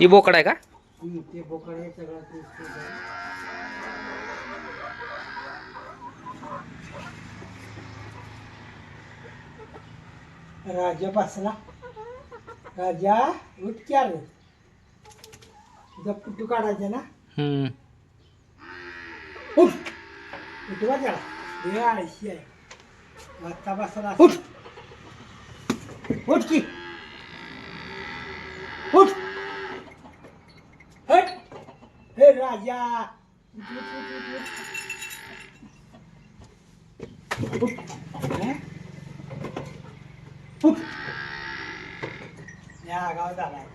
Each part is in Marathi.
ही बोकड आहे का? ते बोकड आहे सगळं. राजा बसला. राजा उठ क्या रे तुझा पुट्टू काढायचा ना. उठ. उठवा त्याला. हे आळशी आहे. आता बसला उठ. उठ की उठ हट हे राजा. या गावात आलाय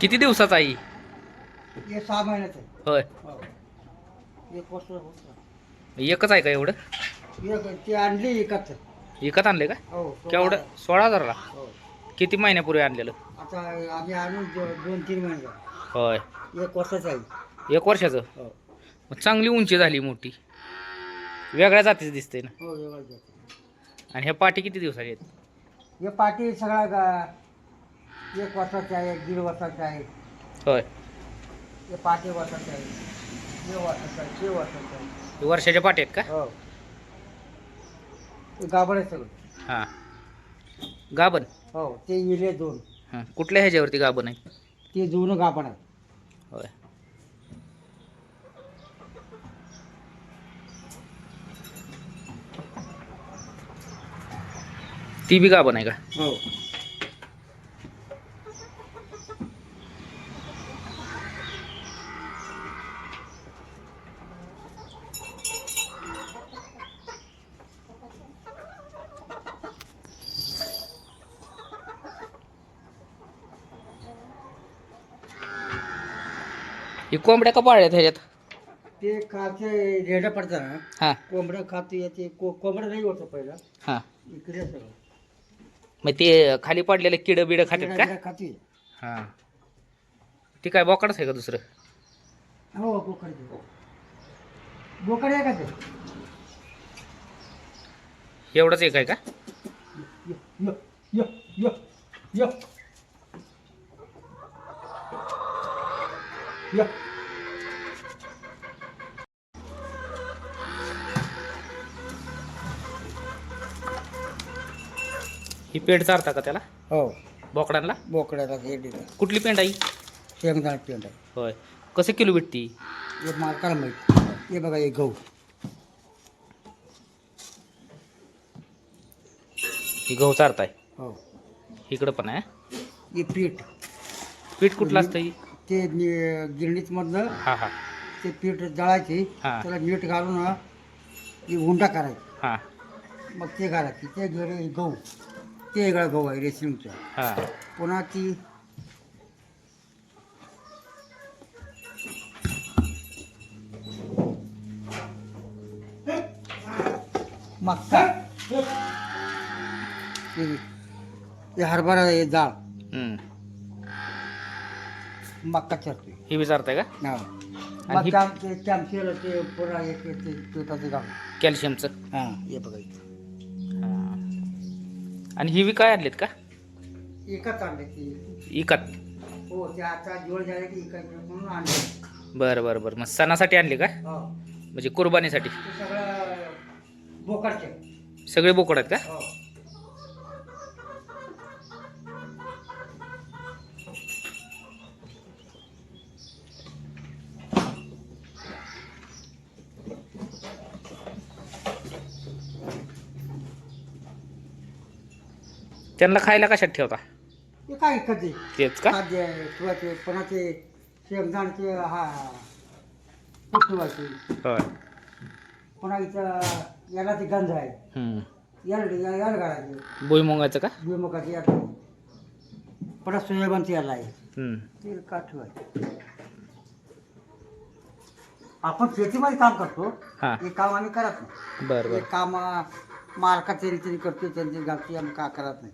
किती दिवसाचा आई? हे सहा महिन्याचं. आहे. होय. हो. एक वर्ष होतं. एकच आहे का एवढं? एक ती आणली एकच. विकत आणले का? हो केवढं? सोळा हजारला? हो. किती महिन्यापूर्वी आणलेलं? आता आम्ही आणून दो- दोन तीन महिने झाले. होय. एक वर्षाचं आहे. एक वर्षाचं? हो. मग चांगली उंची झाली मोठी. वेगळ्या जातीच दिसते ना. हो. आणि ह्या पाठी किती दिवसाची आहेत? हे पाठी सगळा गा- एक वर्षाचे आहे एक दीड वर्षाचे आहे. होय. हे पाठी वर्षाचे आहे. हे वर्षाचं आहे ते वर्षाचं आहे. हे वर्षाच्या पाठी आहेत का? हो. हे गाभण आहे सगळं. हां. गाभण? हो ते इले दोन. हां. कुठल्या ह्याच्यावरती गाभण आहे? ते दोन गाभण आहे. होय ती बी गाभण आहे का हो ही कोंबड्या का पाळल्यात ह्याच्यात? ते खाते रेडं पडतं ना हां. कोंबडं खाते येते. को कोंबडं नाही होतं पहिलं. हां. इकडे सगळं मग ते खाली पडलेले किड बिड खातात का? खाते. हां. ती काय बोकडच आहे का दुसरं? हो बोकड ते. बोकड आहे का ते? एवढंच एक आहे का? य य य य य. ही पेंट चारता का त्याला? हो. बोकडांना बोकड्याला कुठली पेंट आई? शेंगदाणा पेंड आहे. होय. कसं किलो भेटती? हे माहीत. हे बघा हे गहू. ही गहू चारताय? हो. इकडं पण आहे हे पीठ. पीठ कुठलं असतं ही? ते नि- गिरणीत मधलं हां हां. ते पीठ दळायचे हा. त्याला मीठ घालून हे उंडा करायचा. हां. मग ते घालायचे. ते गेले गहू. ते वेगळा गहू आहे रेशीमचा. हां. पुन्हा ती मक्का. ते- ते हरभरा हे डाळ. मक्का चरतोय. ही बी चारताय का? हा. आणि ही- मक्का ते एक पिठाचं घालून कॅल्शियमचं? हां हे बघा इथं. हां. आणि ही बी काय आणलीत का? एकच आणले ते. इकत. हो ते आता जोड झाले की एकच म्हणून आणले. बरं बरं बरं. मग सणासाठी आणली का? हो. म्हणजे कुर्बानीसाठी? ते सगळं बोकडचे. सगळे बोकड आहेत का? हो. त्यांना खायला कशात ठेवता? ते काय तेच का? खाद्य आहे, किंवा ते शेंगदाणचे हा होय. याला ते आहे हम्म. याला याला घालायचे. भुईमुगाचं का? भुईमुगाचे याला. पुन्हा सोयाबीनचे याला आहे. हम्म. ते का ठेवायचे आपण शेतीमध्ये काम करतो. हां. हे काम आम्ही करत नाही. बरं हे बरं काम मालका तरी तरी करतो त्यांची घालतो आम्ही का करत नाही.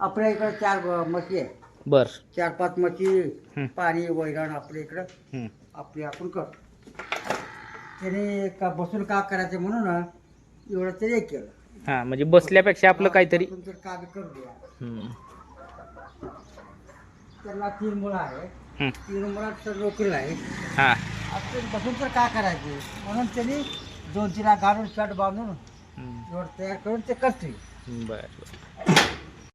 आपल्या इकडे चार म्हशी आहे बरं. चार पाच म्हशी. पाणी वैरण आपल्या इकडं. हम्म. आपली आपण करतो. त्याने का बसून का करायचं म्हणून ना, एवढं तरी एक केलं. हां म्हणजे बसल्यापेक्षा आपलं काहीतरी. तर काम करू द्या हम्म. त्याला तीन मुलं आहेत. हं. तीन मुलात तर नोकरीला आहे हां. आता ते बसून तर काय करायचे? म्हणून त्यांनी दोन तीन घालून शर्ट बांधून हं. जोड तयार करून ते करते बरं बरं.